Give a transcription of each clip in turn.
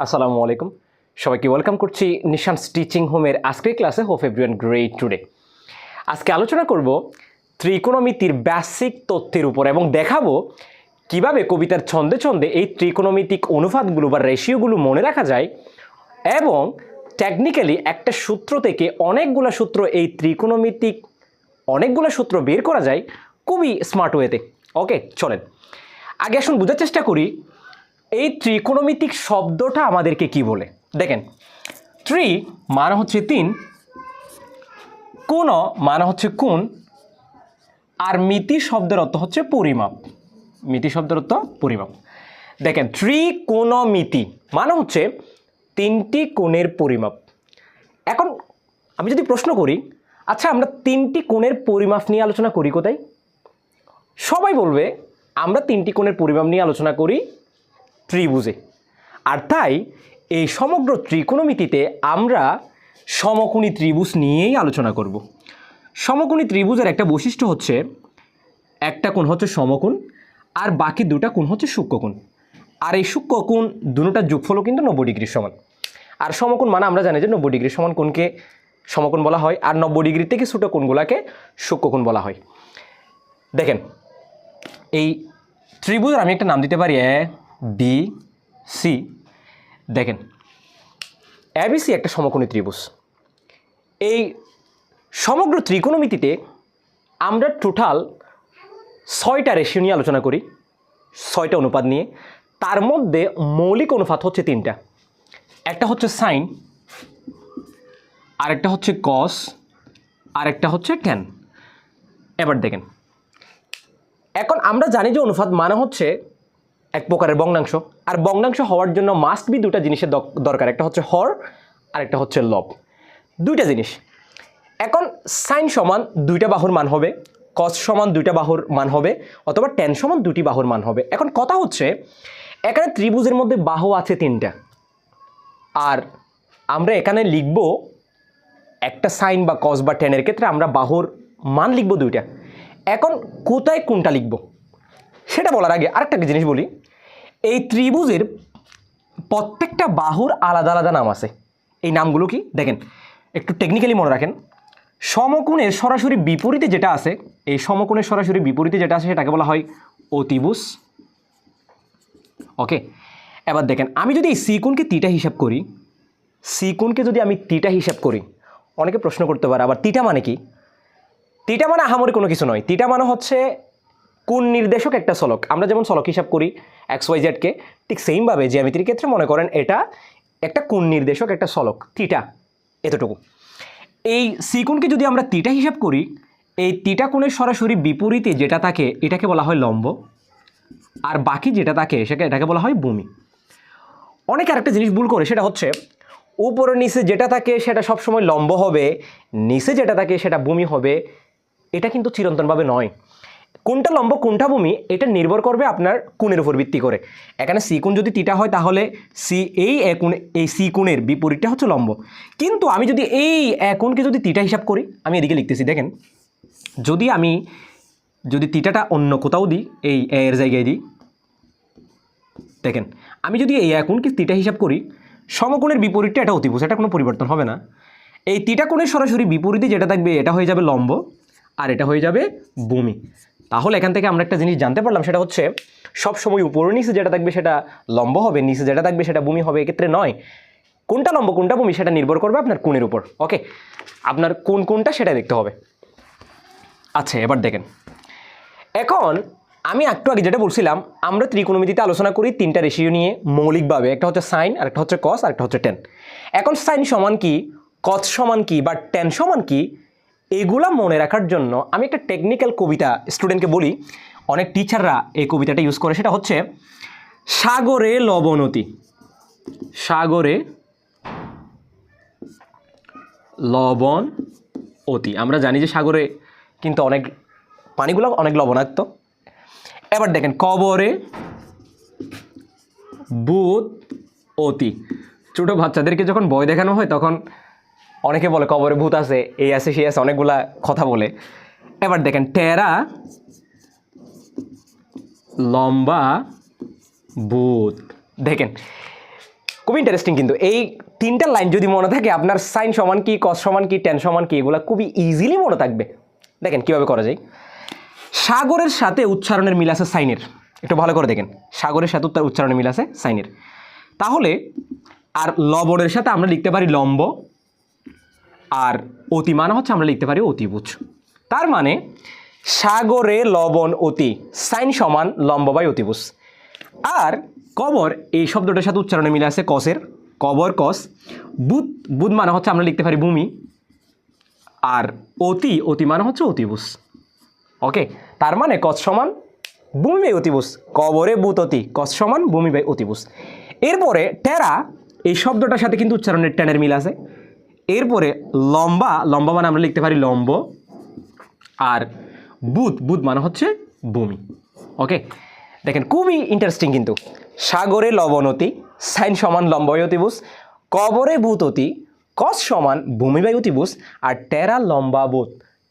আসসালামু আলাইকুম। সবাইকে ওয়েলকাম করছি নিশান স্টিচিং হোমের আজকের ক্লাসে হোপ এভরিওয়ান গ্রেট টুডে আজকে আলোচনা করব ত্রিকোণমিতির বেসিক তথ্যের উপর এবং দেখাবো কীভাবে কবিতার ছন্দে ছন্দে এই ত্রিকোণমিতিক অনুপাতগুলো বা রেশিওগুলো মনে রাখা যায় এবং টেকনিক্যালি একটা সূত্র থেকে অনেকগুলো সূত্র এই ত্রিকোণমিতিক অনেকগুলো সূত্র বের করা যায় খুবই স্মার্ট ওয়েতে ওকে চলেন। আগে আসুন, বোঝার চেষ্টা করি এই ত্রিকোণমিতিক শব্দটা আমাদেরকে কি বলে? দেখেন, ত্রি মানে হচ্ছে তিন কোন মানে হচ্ছে কোন আর মিতি শব্দের অর্থ হচ্ছে পরিমাপ। মিতি শব্দের অর্থ পরিমাপ। দেখেন, ত্রিকোণমিতি মানে হচ্ছে তিনটি কোণের পরিমাপ। এখন আমি যদি প্রশ্ন করি আচ্ছা আমরা তিনটি কোণের পরিমাপ নিয়ে আলোচনা করি কোথায়? সবাই বলবে, আমরা তিনটি কোণের পরিমাপ নিয়ে আলোচনা করি ত্রিভুজে। আর তাই এই সমগ্র ত্রিকোণমিতিতে আমরা সমকোণী ত্রিভুজ নিয়েই আলোচনা করব। সমকোণী ত্রিভুজের একটা বৈশিষ্ট্য হচ্ছে, একটা কোণ হচ্ছে সমকোণ আর বাকি দুটা কোণ হচ্ছে সূক্ষ্মকোণ। আর এই সূক্ষ্মকোণ দুটোটার যোগফলও কিন্তু নব্বই ডিগ্রির সমান। আর সমকোণ মানে আমরা জানি যে নব্বই ডিগ্রির সমান কোণকে সমকোণ বলা হয় আর নব্বই ডিগ্রি থেকে ছোটো কোণগুলোকে সূক্ষ্মকোণ বলা হয়। দেখেন, এই ত্রিভুজের আমি একটা নাম দিতে পারি বি সি দেখেন এবিসি একটা সমকোণী ত্রিভুজ। এই সমগ্র ত্রিকোণমিতিতে আমরা টোটাল ছয়টা রেশিও নিয়ে আলোচনা করি, ছয়টা অনুপাত নিয়ে। তার মধ্যে মৌলিক অনুপাত হচ্ছে তিনটা। একটা হচ্ছে সাইন আরেকটা হচ্ছে কস আরেকটা হচ্ছে ট্যান এবার দেখেন, এখন আমরা জানি যে অনুপাত মানে হচ্ছে এক প্রকারের বংনাংশ আর বংনাংশ হওয়ার জন্য মাস্ট বি দুটা জিনিসের দরকার, একটা হচ্ছে হর, আর একটা হচ্ছে লব। দুইটা জিনিস। এখন সাইন সমান দুইটা বাহুর মান হবে কস সমান দুইটা বাহুর মান হবে, অথবা টেন সমান দুটি বাহুর মান হবে। এখন কথা হচ্ছে, এখানে ত্রিভুজের মধ্যে বাহু আছে তিনটা। আর আমরা এখানে লিখব একটা সাইন বা কস বা টেনের ক্ষেত্রে আমরা বাহুর মান লিখব দুইটা। এখন কোথায় কোনটা লিখব? সেটা বলার আগে আরেকটা জিনিস বলি। এই ত্রিভুজের প্রত্যেকটা বাহুর আলাদা আলাদা নাম আছে। এই নামগুলো কি? দেখেন, একটু টেকনিক্যালি মনে রাখেন। সমকোণের সরাসরি বিপরীতে যেটা আছে, এই সমকোণের সরাসরি বিপরীতে যেটা আছে, সেটাকে বলা হয় অতিভুজ। ওকে এবার দেখেন, আমি যদি এই সি কোণকে তিটা হিসাব করি সি কোণকে যদি আমি তিটা হিসাব করি, অনেকে প্রশ্ন করতে পারে, আবার তিটা মানে কি? তিটা মানে আহামরি কোনো কিছু নয়। তিটা মানে হচ্ছে কোন নির্দেশক একটা সলক? আমরা যেমন সলক হিসাব করি এক্স ওয়াই জেডকে ঠিক সেইমভাবে জ্যামিতির ক্ষেত্রে মনে করেন এটা একটা কোন নির্দেশক একটা সলক তিটা এতটুকু। এই সিকুণকে যদি আমরা তিটা হিসাব করি, এই তিটা কোণের সরাসরি বিপরীতে যেটা থাকে, এটাকে বলা হয় লম্ব, আর বাকি যেটা থাকে, সেটা এটাকে বলা হয় ভূমি। অনেকে আরেকটা জিনিস ভুল করে, সেটা হচ্ছে উপরে নিচে যেটা থাকে, সেটা সবসময় লম্ব হবে, নিচে যেটা থাকে, সেটা ভূমি হবে, এটা কিন্তু চিরন্তনভাবে নয়। কোনটা লম্ব, কোনটা ভূমি, এটা নির্ভর করবে আপনার কোণের উপর ভিত্তি করে। এখানে সি কোণ যদি তিটা হয়, তাহলে সি এই এ কোণে, এই সি কোণের বিপরীতটা হচ্ছে লম্ব। কিন্তু আমি যদি এই এ কোণকে যদি তিটা হিসাব করি, আমি এদিকে লিখতেছি, দেখেন। যদি আমি, যদি তিটাটা অন্য কোথাও দিই, এই এর জায়গায় দিই, দেখেন। আমি যদি এই কোণকে তিটা হিসাব করি, সমকোণের বিপরীতটা এটা অতিভুজ এটা কোনো পরিবর্তন হবে না। এই তিটা কোণের সরাসরি বিপরীতে যেটা থাকবে, এটা হয়ে যাবে লম্ব, আর এটা হয়ে যাবে ভূমি। তাহলে এখান থেকে আমরা একটা জিনিস জানতে পারলাম, সেটা হচ্ছে সব সময় উপর নিচে যেটা থাকবে সেটা লম্ব হবে, নিচে যেটা থাকবে সেটা ভূমি হবে, এক্ষেত্রে নয়। কোনটা লম্ব, কোনটা ভূমি সেটা নির্ভর করবে আপনার কোণের উপর ওকে আপনার কোন কোনটা সেটা দেখতে হবে। আচ্ছা এবার দেখেন। এখন আমি একটু আগে যেটা বলছিলাম, আমরা ত্রিকোণমিতিতে আলোচনা করি তিনটা রেশিও নিয়ে মৌলিকভাবে, একটা হচ্ছে সাইন আর একটা হচ্ছে কস আর একটা হচ্ছে টেন এখন সাইন সমান কি কস সমান কি, বা টেন সমান কি এগুলা মনে রাখার জন্য আমি একটা টেকনিক্যাল কবিতা স্টুডেন্টকে বলি। অনেক টিচাররা এই কবিতাটা ইউজ করে। সেটা হচ্ছে, সাগরে লবণতি। সাগরে লবণ অতি আমরা জানি যে সাগরে কিন্তু অনেক, পানিগুলো অনেক লবণাক্ত। এবার দেখেন, কবরে বুধ অতি ছোটো বাচ্চাদেরকে যখন বই দেখানো হয়, তখন অনেকে বলে কবরে ভূত আছে, এই আছে, সেই আছে, অনেকগুলা কথা বলে। এবার দেখেন, টেরা লম্বা ভূত। দেখেন খুবই ইন্টারেস্টিং কিন্তু। এই তিনটা লাইন যদি মনে থাকে, আপনার সাইন সমান কি কস সমান কি টেন সমান কি, এগুলো খুবই ইজিলি মনে থাকবে। দেখেন, কীভাবে করা যায়? সাগরের সাথে উচ্চারণের মিল আছে সাইনের একটু ভালো করে দেখেন। সাগরের সাথে উচ্চারণের মিল আছে সাইনের তাহলে, আর লবণের সাথে আমরা লিখতে পারি লম্ব আর অতিমান হচ্ছে আমরা লিখতে পারি অতিভুজ। তার মানে সাগরে লবণ অতি, সাইন সমান লম্ব বাই অতিভুজ। আর কবর, এই শব্দটার সাথে উচ্চারণে মিলে আছে কসের। কবর, কস, বুধ বুধ মানে হচ্ছে আমরা লিখতে পারি ভূমি। আর অতি অতি মানে হচ্ছে অতিভুজ। ওকে, তার মানে কস সমান ভূমি বাই অতিভুজ। কবরে বুত অতি, কস সমান ভূমি বাই অতিভুজ। এরপরে টেরা, এই শব্দটার সাথে কিন্তু উচ্চারণের টেনের মিল আছে। এরপরে লম্বা লম্বা মানে আমরা লিখতে পারি লম্ব আর বুধ বুধ মানে হচ্ছে ভূমি। ওকে দেখেন, খুবই ইন্টারেস্টিং কিন্তু। সাগরে লবণতি সাইন সমান লম্বয় অতিভুজ, কবরে ভূততি কস সমান ভূমি বাই অতিভুজ আর টেরা লম্বা বুধ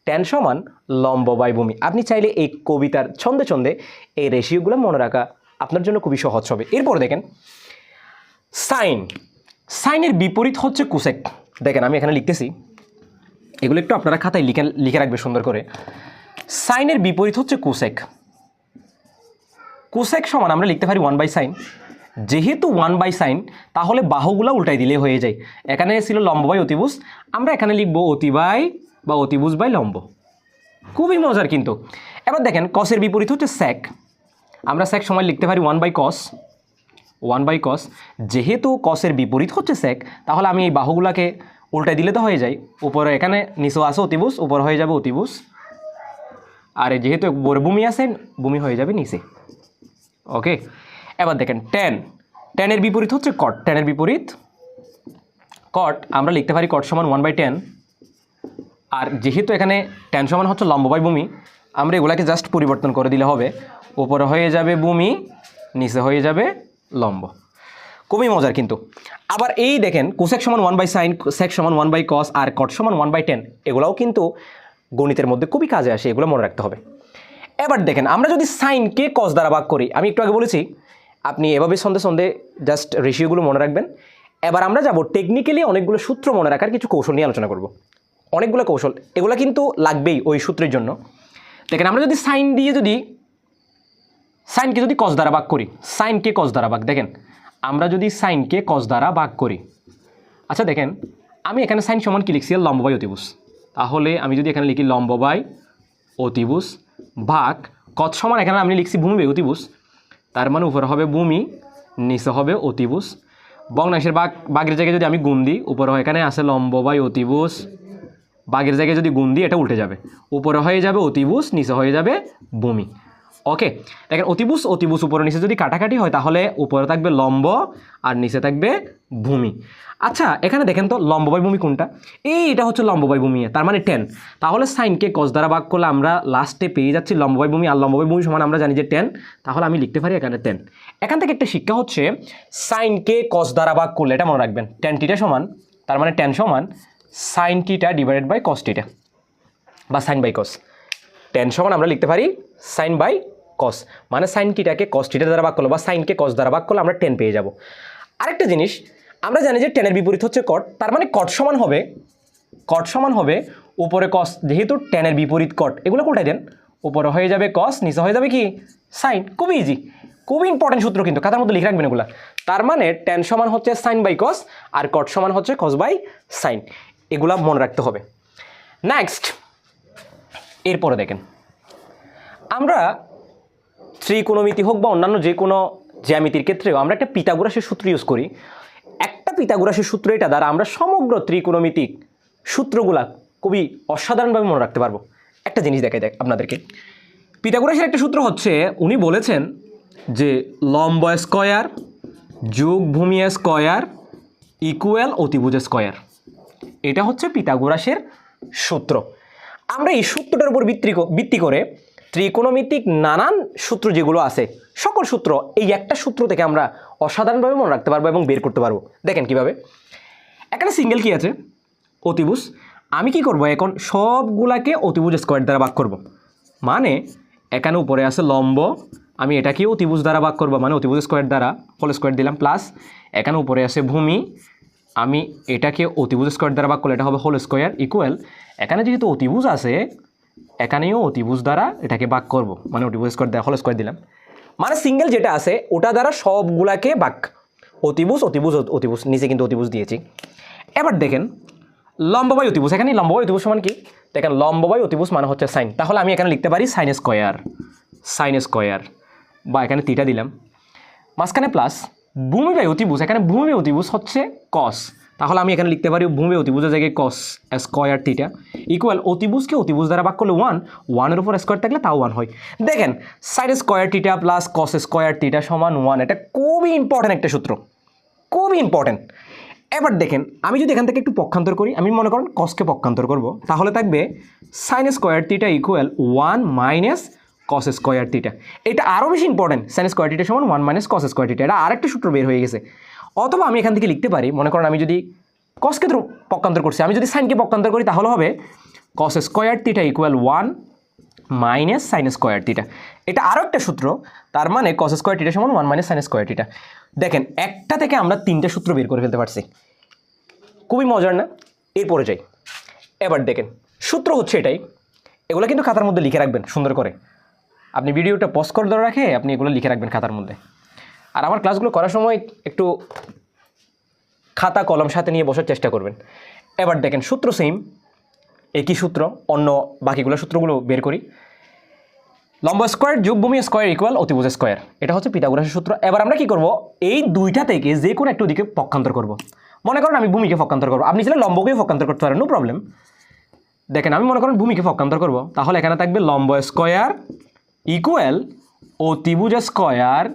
টেন সমান লম্ব বাই ভূমি। আপনি চাইলে এই কবিতার ছন্দে ছন্দে এই রেশিওগুলো মনে রাখা আপনার জন্য খুবই সহজ হবে। এরপর দেখেন, সাইন। সাইনের বিপরীত হচ্ছে কুসেক। দেখেন, আমি এখানে লিখতেছি। এগুলো একটু আপনারা খাতায় লিখে লিখে রাখবে সুন্দর করে। সাইনের বিপরীত হচ্ছে কুসেক। কুসেক সমান আমরা লিখতে পারি ওয়ান বাই সাইন যেহেতু ওয়ান বাই সাইন তাহলে বাহুগুলো উল্টাই দিলে হয়ে যায়। এখানে ছিল লম্ব বাই অতিভুজ। আমরা এখানে লিখব অতিবাই বা অতিভুজ বাই লম্ব। খুবই মজার কিন্তু। এবার দেখেন কসের বিপরীত হচ্ছে স্যাক আমরা স্যাক সময় লিখতে পারি one by cos one by cos যেহেতু কসের বিপরীত হচ্ছে স্যাক তাহলে আমি এই বাহুগুলাকে উল্টাই দিলে তো হয়ে যায়। উপরে এখানে নিচেও আছে অতিভুজ, উপর হয়ে যাবে অতিভুজ। আর যেহেতু উপরে ভূমি আছে, ভূমি হয়ে যাবে নিচে। ওকে এবার দেখেন টেন টেনের বিপরীত হচ্ছে কট টেনের বিপরীত কট আমরা লিখতে পারি কট সমান ওয়ান বাই টেন আর যেহেতু এখানে টেন সমান হচ্ছে লম্ব বাই ভূমি, আমরা এগুলাকে জাস্ট পরিবর্তন করে দিলে হবে। উপরে হয়ে যাবে ভূমি, নিচে হয়ে যাবে লম্ব। খুবই মজার কিন্তু। আবার এই দেখেন কোসেক সমান ওয়ান বাই সাইন সেক সমান ওয়ান বাই কস আর কট সমান ওয়ান বাই টেন এগুলাও কিন্তু গণিতের মধ্যে খুবই কাজে আসে, এগুলো মনে রাখতে হবে। এবার দেখেন, আমরা যদি সাইনকে কস দ্বারা ভাগ করি, আমি একটু আগে বলেছি, আপনি এভাবে সন্ধে সন্ধে জাস্ট রেশিওগুলো মনে রাখবেন। এবার আমরা যাব টেকনিক্যালি অনেকগুলো সূত্র মনে রাখার কিছু কৌশল নিয়ে আলোচনা করব। অনেকগুলো কৌশল, এগুলো কিন্তু লাগবেই ওই সূত্রের জন্য। দেখেন, আমরা যদি সাইন দিয়ে যদি সাইনকে যদি কস দ্বারা ভাগ করি, সাইনকে কস দ্বারা ভাগ, দেখেন, আমরা যদি সাইনকে কস দ্বারা ভাগ করি আচ্ছা দেখেন, আমি এখানে সাইন সমান কি লিখছি? লম্ব বাই অতিভুজ। তাহলে আমি যদি এখানে লিখি লম্ব বাই অতিভুজ ভাগ কত সমান, এখানে আমি লিখছি ভূমি বাই অতিভুজ। তার মানে উপরে হবে ভূমি, নিচে হবে অতিভুজ। বংনাশের বাঘ বাঘের জায়গায় যদি আমি গুণ দিই, উপরে হয় এখানে আছে লম্ব বাই অতিভুজ। বাঘের জায়গায় যদি গুণ দিই, এটা উল্টে যাবে। উপরে হয়ে যাবে অতিভুজ, নিচে হয়ে যাবে ভূমি। ওকে দেখেন অতিভুজ অতিভুজ উপরে নিচে যদি কাটাকাটি হয়, তাহলে উপরে থাকবে লম্ব আর নিচে থাকবে ভূমি। আচ্ছা এখানে দেখেন তো লম্ব বাই ভূমি কোনটা? এই এটা হচ্ছে লম্ব বাই ভূমি, তার মানে টেন তাহলে সাইনকে কস দ্বারা ভাগ করলে আমরা লাস্টে পেয়ে যাচ্ছি লম্ব বাই ভূমি, আর লম্ব বাই ভূমি সমান আমরা জানি যে টেন তাহলে আমি লিখতে পারি এখানে টেন এখান থেকে একটা শিক্ষা হচ্ছে সাইনকে কস দ্বারা ভাগ করলে, এটা মনে রাখবেন টেন টিটা সমান, তার মানে টেন সমান sine theta divided by cos theta বা সাইন বাই কস টেন সমান আমরা লিখতে পারি সাইন বাই কস মানে সাইন কিটাকে কস টিটার দ্বারা ভাগ করল বা সাইনকে কস দ্বারা ভাগ করলে আমরা টেন পেয়ে যাব। আরেকটা জিনিস, আমরা জানি যে টেনের বিপরীত হচ্ছে কট তার মানে কট সমান হবে কট সমান হবে উপরে কস যেহেতু টেনের বিপরীত কট এগুলো কোটাই দেন, উপরে হয়ে যাবে কস নিচে হয়ে যাবে কি? সাইন খুবই ইজি খুবই ইম্পর্টেন্ট সূত্র কিন্তু, খাতার মধ্যে লিখে রাখবেন এগুলো। তার মানে টেন সমান হচ্ছে সাইন বাই কস আর কট সমান হচ্ছে কস বাই সাইন এগুলা মনে রাখতে হবে। নেক্সট এরপরে দেখেন, আমরা ত্রিকোণমিতি হোক বা অন্যান্য যে কোনো জ্যামিতির ক্ষেত্রেও আমরা একটা পিতাগোরাসের সূত্র ইউজ করি। একটা পিতাগোরাসের সূত্র এটা দ্বারা আমরা সমগ্র ত্রিকোণমিতিক সূত্রগুলা খুবই অসাধারণভাবে মনে রাখতে পারব। একটা জিনিস দেখাই দেখ আপনাদেরকে। পিতাগোরাসের একটা সূত্র হচ্ছে, উনি বলেছেন যে লম্ব স্কয়ার যোগ ভূমি স্কয়ার ইকুয়াল অতিভুজ স্কয়ার। এটা হচ্ছে পিতাগোরাসের সূত্র। আমরা এই সূত্রটার উপর ভিত্তি ভিত্তি করে ত্রিকোণমিতিক নানান সূত্র যেগুলো আছে, সকল সূত্র এই একটা সূত্র থেকে আমরা অসাধারণভাবে মনে রাখতে পারব এবং বের করতে পারব। দেখেন কীভাবে। এখানে সিঙ্গেল কি আছে? অতিভুজ। আমি কি করব এখন? সবগুলাকে অতিভুজ স্কোয়ার দ্বারা ভাগ করব। মানে এখানে উপরে আছে লম্ব। আমি এটাকেও অতিভুজ দ্বারা ভাগ করব মানে অতিভুজ স্কোয়ার দ্বারা, হোল স্কোয়ার দিলাম প্লাস। এখানে উপরে আছে ভূমি। আমি এটাকে অতিভুজ স্কোয়ার দ্বারা ভাগ করলে এটা হবে হোল স্কোয়ার ইকুয়াল। এখানে যেহেতু অতিভুজ আছে এখানেও অতিভুজ দ্বারা এটাকে ভাগ করব। মানে অতিভুজ স্কোয়ার দ্বারা হোল স্কোয়ার দিলাম। মানে সিঙ্গেল যেটা আছে, ওটা দ্বারা সবগুলাকে ভাগ। অতিভুজ অতিভুজ অতিভুজ, নিচে কিন্তু অতিভুজ দিয়েছি। এবার দেখেন লম্ববাই অতিভুজ। এখানে লম্ববাই অতিভুজ সমান কি? দেখেন লম্ববাই অতিভুজ মানে হচ্ছে সাইন তাহলে আমি এখানে লিখতে পারি সাইন স্কোয়ার সাইন স্কোয়ার বা এখানে তিটা দিলাম। মাঝখানে প্লাস ভূমি বাই অতিভুজ। এখানে ভূমি অতিভুজ হচ্ছে কস তাহলে আমি এখানে লিখতে পারি ভূমি অতিভুজের জায়গায় কস স্কোয়ার থিটা ইকুয়াল অতিভুজকে অতিভুজ দ্বারা ভাগ করলে ওয়ান ওয়ানের উপর স্কোয়ার থাকলে তাও ওয়ান হয়। দেখেন sine square theta plus cos square theta সমান ওয়ান এটা খুবই ইম্পর্ট্যান্ট একটা সূত্র। খুবই ইম্পর্ট্যান্ট এবার দেখেন, আমি যদি এখান থেকে একটু পক্ষান্তর করি, আমি মনে করেন কসকে পক্ষান্তর করব, তাহলে থাকবে sine square theta equal one minus cos square theta এটা আরও বেশি ইম্পর্টেন্ট সাইন স্কোয়ার থিটা সমান one minus cos square theta এটা আরেকটা সূত্র বের হয়ে গেছে। অথবা আমি এখান থেকে লিখতে পারি। মনে করেন আমি যদি কসকে পক্ষান্তর করছি, আমি যদি সাইনকে পক্ষান্তর করি তাহলে হবে cos square theta equal one minus sine square theta এটা আরও একটা সূত্র, তার মানে কস স্কোয়ার থিটা সমান one minus sine square theta দেখেন, একটা থেকে আমরা তিনটা সূত্র বের করে ফেলতে পারছি। খুবই মজার না? এরপরে যাই। এবার দেখেন, সূত্র হচ্ছে এটাই। এগুলো কিন্তু খাতার মধ্যে লিখে রাখবেন, সুন্দর করে। আপনি ভিডিওটা পজ করে ধরে রাখে, আপনি এগুলো লিখে রাখবেন খাতার মধ্যে। আর আমার ক্লাসগুলো করার সময় একটু খাতা কলম সাথে নিয়ে বসার চেষ্টা করবেন। এবার দেখেন সূত্র সেম একই সূত্র, অন্য বাকিগুলো সূত্রগুলো বের করি। লম্ব স্কোয়ার যোগ ভূমি স্কোয়ার ইকুয়াল অতিভুজ স্কোয়ার এটা হচ্ছে পিতাগোরাসের সূত্র। এবার আমরা কি করব? এই দুইটা থেকে যে কোনো একটু দিকে পক্ষান্তর করব। মনে করেন আমি ভূমিকে পক্ষান্তর করব। আপনি চাইলে লম্বকেও পক্ষান্তর করতে পারেন নো প্রবলেম দেখেন আমি মনে করেন ভূমিকে পক্ষান্তর করব। তাহলে এখানে থাকবে লম্ব স্কোয়ার ইকুয়াল অতিভুজ স্কোয়ার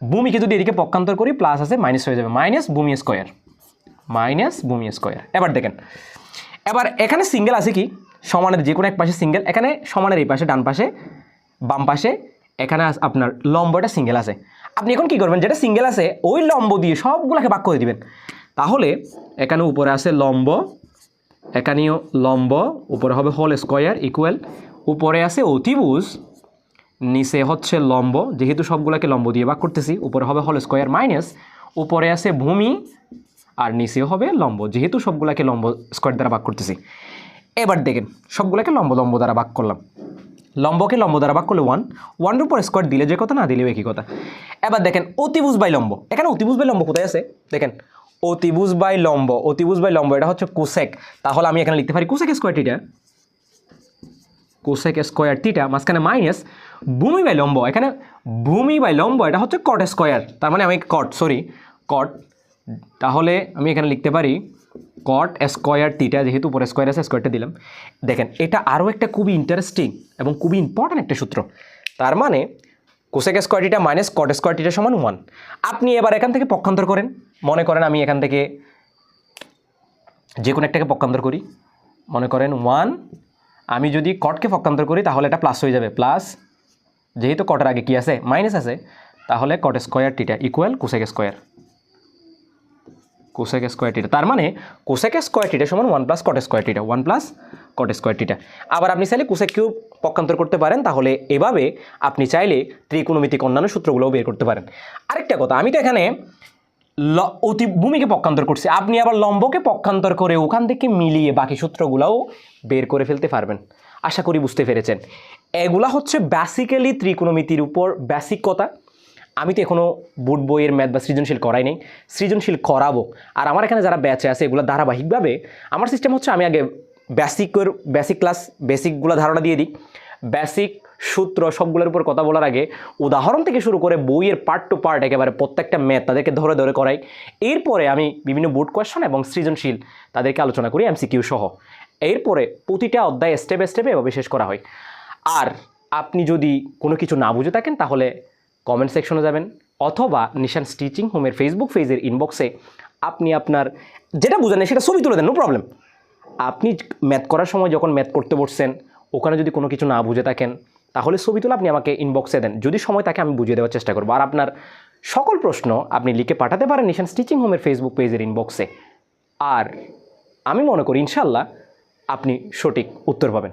ভূমিকে যদি এদিকে পক্ষান্তর করি প্লাস আছে মাইনাস হয়ে যাবে। মাইনাস ভূমি স্কোয়ার মাইনাস ভূমি স্কোয়ার এবার দেখেন, এবার এখানে সিঙ্গেল আছে কি? সমানের যে কোনো এক পাশে সিঙ্গেল এখানে সমানের এই পাশে, ডান পাশে, বাম পাশে, এখানে আপনার লম্বটা সিঙ্গেল আছে। আপনি এখন কি করবেন? যেটা সিঙ্গেল আছে, ওই লম্ব দিয়ে সবগুলোকে ভাগ করে দিবেন। তাহলে এখানে উপরে আছে লম্ব, এখানেও লম্ব, উপরে হবে হোল স্কোয়ার ইকুয়াল উপরে আছে অতিভুজ নিচে হচ্ছে লম্ব, যেহেতু সবগুলোকে লম্ব দিয়ে ভাগ করতেছি, উপরে হবে হল স্কোয়ার মাইনাস উপরে আছে ভূমি, আর নিচে হবে লম্ব, যেহেতু সবগুলোকে লম্ব স্কোয়ার দ্বারা ভাগ করতেছি। এবার দেখেন, সবগুলোকে লম্ব লম্ব দ্বারা ভাগ করলাম। লম্বকে লম্ব দ্বারা ভাগ করলে ওয়ান ওয়ানের উপর স্কোয়ার দিলে যে কথা না, দিলেও একই কথা। এবার দেখেন, অতিভুজ বাই লম্ব। এখানে অতিভুজ বাই লম্ব কোথায় আছে? দেখেন, অতিভুজ বাই লম্ব, অতিভুজ বাই লম্ব, এটা হচ্ছে কুসেক। তাহলে আমি এখানে লিখতে পারি cosec square theta cosec square theta মাঝখানে মাইনাস ভূমি বাই লম্ব, এখানে ভূমি বাই লম্ব এটা হচ্ছে কট স্কোয়ার তার মানে আমি কট সরি কট তাহলে আমি এখানে লিখতে পারি কট স্কোয়ার টিটা যেহেতু উপরে স্কোয়ার আছে স্কোয়ারটা দিলাম। দেখেন, এটা আরও একটা খুবই ইন্টারেস্টিং এবং খুবই ইম্পর্ট্যান্ট একটা সূত্র। তার মানে cosec square theta minus cot square theta সমান ওয়ান আপনি এবার এখান থেকে পক্ষান্তর করেন। মনে করেন আমি এখান থেকে যে কোনো একটাকে পক্ষান্তর করি। মনে করেন ওয়ান আমি যদি কটকে পক্ষান্তর করি, তাহলে এটা প্লাস হয়ে যাবে। প্লাস যেহেতু কটের আগে কি আছে? মাইনাস আছে, তাহলে cot square theta equal cosec square cosec square theta তার মানে কোসেক স্কোয়ার টিটা সমান one plus cot square theta one plus cot square theta আবার আপনি চাইলে কোসেক কিউব পক্ষান্তর করতে পারেন, তাহলে এভাবে আপনি চাইলে ত্রিকোণমিতিক অন্যান্য সূত্রগুলোও বের করতে পারেন। আরেকটা কথা, আমি তো এখানে ল অতি ভূমিকে পক্ষান্তর করছি। আপনি আবার লম্বকে পক্ষান্তর করে ওখান থেকে মিলিয়ে বাকি সূত্রগুলোও বের করে ফেলতে পারবেন। আশা করি বুঝতে পেরেছেন। এগুলা হচ্ছে বেসিক্যালি ত্রিকোণমিতির উপর বেসিক কথা। আমি তো এখনও বুট বইয়ের ম্যাথ বা সৃজনশীল করাই নেই। সৃজনশীল করাবো। আর আমার এখানে যারা ব্যাচে আছে, এগুলো ধারাবাহিকভাবে আমার সিস্টেম হচ্ছে আমি আগে বেসিকের বেসিক ক্লাস বেসিকগুলো ধারণা দিয়ে দিই। বেসিক সূত্র সবগুলোর উপর কথা বলার আগে উদাহরণ থেকে শুরু করে বইয়ের পার্ট টু পার্ট একেবারে প্রত্যেকটা ম্যাথ তাদেরকে ধরে ধরে করাই। এরপরে আমি বিভিন্ন বুট কোয়েশন এবং সৃজনশীল তাদেরকে আলোচনা করি এমসিকিউ সহ। এরপরে প্রতিটা অধ্যায় স্টেপে স্টেপে এভাবে শেষ করা হয়। আর আপনি যদি কোনো কিছু না বুঝে থাকেন, তাহলে কমেন্ট সেকশনে যাবেন অথবা নিশান স্টিচিং হোমের ফেসবুক পেজের ইনবক্সে আপনি আপনার যেটা বুঝেন সেটা ছবি তুলে দেন নো প্রবলেম আপনি ম্যাথ করার সময় যখন ম্যাথ করতে বসছেন, ওখানে যদি কোনো কিছু না বুঝে থাকেন, তাহলে ছবি তুলে আপনি আমাকে ইনবক্সে দেন। যদি সময় থাকে, আমি বুঝিয়ে দেওয়ার চেষ্টা করব। আর আপনার সকল প্রশ্ন আপনি লিখে পাঠাতে পারেন নিশান স্টিচিং হোমের ফেসবুক পেজের ইনবক্সে আর আমি মনে করি, ইনশাল্লাহ, আপনি সঠিক উত্তর পাবেন।